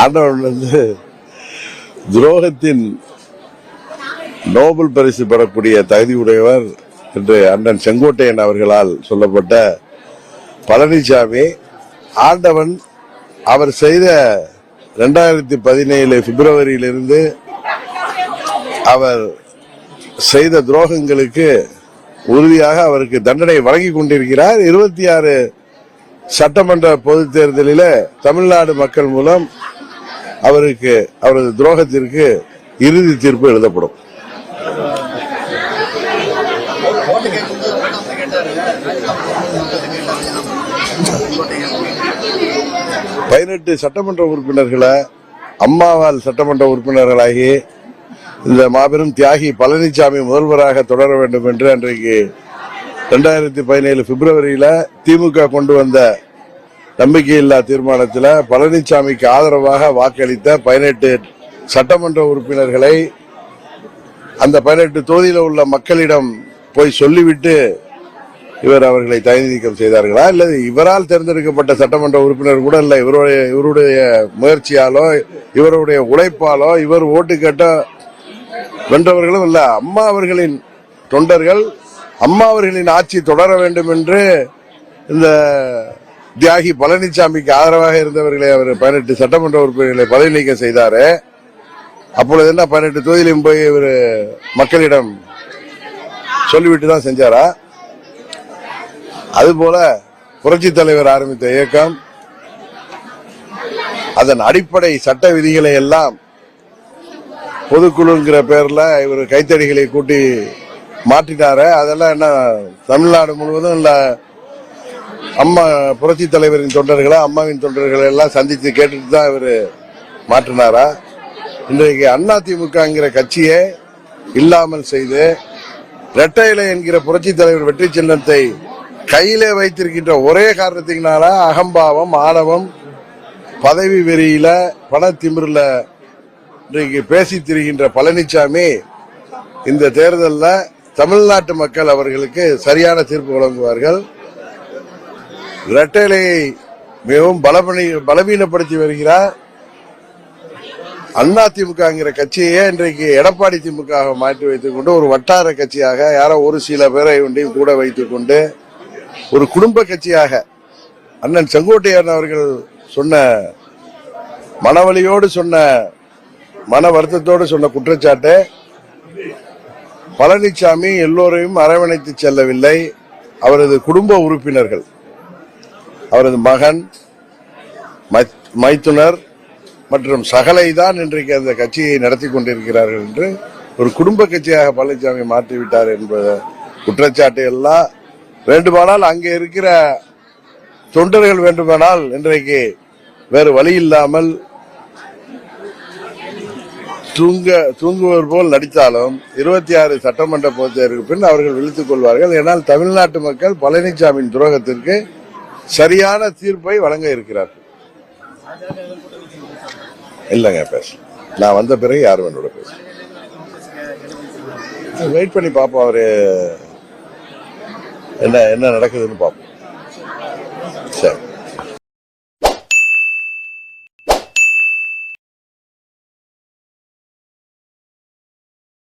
ஆண்டவன் வந்து துரோகத்தின் நோபல் பரிசு பெறக்கூடிய தகுதி உடையவர் என்று அண்ணன் செங்கோட்டையன் அவர்களால் சொல்லப்பட்ட பழனிசாமி ஆண்டவன் அவர் செய்த ரெண்டாயிரத்தி பதினேழு பிப்ரவரியிலிருந்து அவர் செய்த துரோகங்களுக்கு உறுதியாக அவருக்கு தண்டனை வழங்கி கொண்டிருக்கிறார். இருபத்தி ஆறு சட்டமன்ற பொது தேர்தலில் தமிழ்நாடு மக்கள் மூலம் அவருக்கு அவரது துரோகத்திற்கு இறுதி தீர்ப்பு எழுதப்படும். பதினெட்டு சட்டமன்ற உறுப்பினர்களை அம்மாவால் சட்டமன்ற உறுப்பினர்களாகி இந்த மாபெரும் தியாகி பழனிசாமி முதல்வராக தொடர வேண்டும் என்று அன்றைக்கு ரெண்டாயிரத்தி பதினேழு பிப்ரவரியில திமுக கொண்டு வந்த நம்பிக்கையில்லா தீர்மானத்தில் பழனிசாமிக்கு ஆதரவாக வாக்களித்த பதினெட்டு சட்டமன்ற உறுப்பினர்களை அந்த பதினெட்டு தொகுதியில் உள்ள மக்களிடம் போய் சொல்லிவிட்டு இவர் அவர்களை தகுதி நீக்கம் செய்தார்களா? இல்லது இவரால் தேர்ந்தெடுக்கப்பட்ட சட்டமன்ற உறுப்பினர் கூட இல்லை இவருடைய இவருடைய முயற்சியாலோ இவருடைய உழைப்பாலோ இவர் ஓட்டு கேட்ட வென்றவர்களும் இல்லை. அம்மா அவர்களின் தொண்டர்கள் அம்மா அவர்களின் ஆட்சி தொடர வேண்டும் என்று இந்த தியாகி பழனிசாமிக்கு ஆதரவாக இருந்தவர்களை அவர் பதினெட்டு சட்டமன்ற உறுப்பினர்களை பதவி நீக்கம் செய்தாரு. அப்பொழுது பதினெட்டு தொகுதியிலும் போய் இவர் மக்களிடம் சொல்லிவிட்டு தான் செஞ்சாரா? அதுபோல புரட்சி தலைவர் ஆரம்பித்த இயக்கம் அதன் அடிப்படை சட்ட விதிகளை எல்லாம் பொதுக்குழுங்கிற பேர்ல இவர் கைத்தடிகளை கூட்டி மாற்றினாரு அதெல்லாம் என்ன தமிழ்நாடு முழுவதும் இல்லை அம்மா புரட்சி தலைவரின் தொண்டர்களை அம்மாவின் தொண்டர்களை எல்லாம் சந்தித்து கேட்டுட்டு தான் இவர் மாற்றினாரா? இன்றைக்கு திமுகங்கிற கட்சியை இல்லாமல் செய்து ரெட்டையில என்கிற புரட்சி தலைவர் வெற்றி சின்னத்தை கையிலே வைத்திருக்கின்ற ஒரே காரணத்தினால அகம்பாவம் ஆணவம் பதவி வெறியில பணத்திமிரில் இன்றைக்கு பேசி திரிகின்ற பழனிசாமி இந்த தேர்தலில் தமிழ்நாட்டு மக்கள் அவர்களுக்கு சரியான தீர்ப்பு வழங்குவார்கள். இரட்டைலையை மிகவும் பலபணி பலவீனப்படுத்தி வருகிறார். அண்ணா திமுகங்கிற கட்சியே இன்றைக்கு எடப்பாடி திமுக மாற்றி வைத்துக் கொண்டு ஒரு வட்டார கட்சியாக யாரோ ஒரு சில பேரை ஒன்றையும் கூட வைத்துக் கொண்டு ஒரு குடும்ப கட்சியாக அண்ணன் செங்கோட்டையன் அவர்கள் சொன்ன மனவழியோடு சொன்ன மன வருத்தத்தோடு சொன்ன குற்றச்சாட்டு பழனிசாமி எல்லோரையும் அரவணைத்து செல்லவில்லை. அவரது குடும்ப உறுப்பினர்கள் அவரது மகன் மைத்துனர் மற்றும் சகலை தான் இன்றைக்கு அந்த கட்சியை நடத்தி கொண்டிருக்கிறார்கள் என்று ஒரு குடும்ப கட்சியாக பழனிசாமி மாற்றிவிட்டார் என்பது குற்றச்சாட்டு எல்லாம் வேண்டுமானால் அங்கே இருக்கிற தொண்டர்கள் வேண்டுமானால் இன்றைக்கு வேறு வழி இல்லாமல் தூங்க தூங்குவர் போல் நடித்தாலும் இருபத்தி ஆறு சட்டமன்ற பொதுத் பின் அவர்கள் விழித்துக் கொள்வார்கள். ஏனால் தமிழ்நாட்டு மக்கள் பழனிசாமியின் துரோகத்திற்கு சரியான தீர்ப்பை வழங்க இருக்கிறார் இல்லைங்க பேச நான் வந்த பிறகு யாரும் என்னோட பேச வெயிட் பண்ணி பார்ப்போம் அவரு என்ன என்ன நடக்குதுன்னு பார்ப்போம்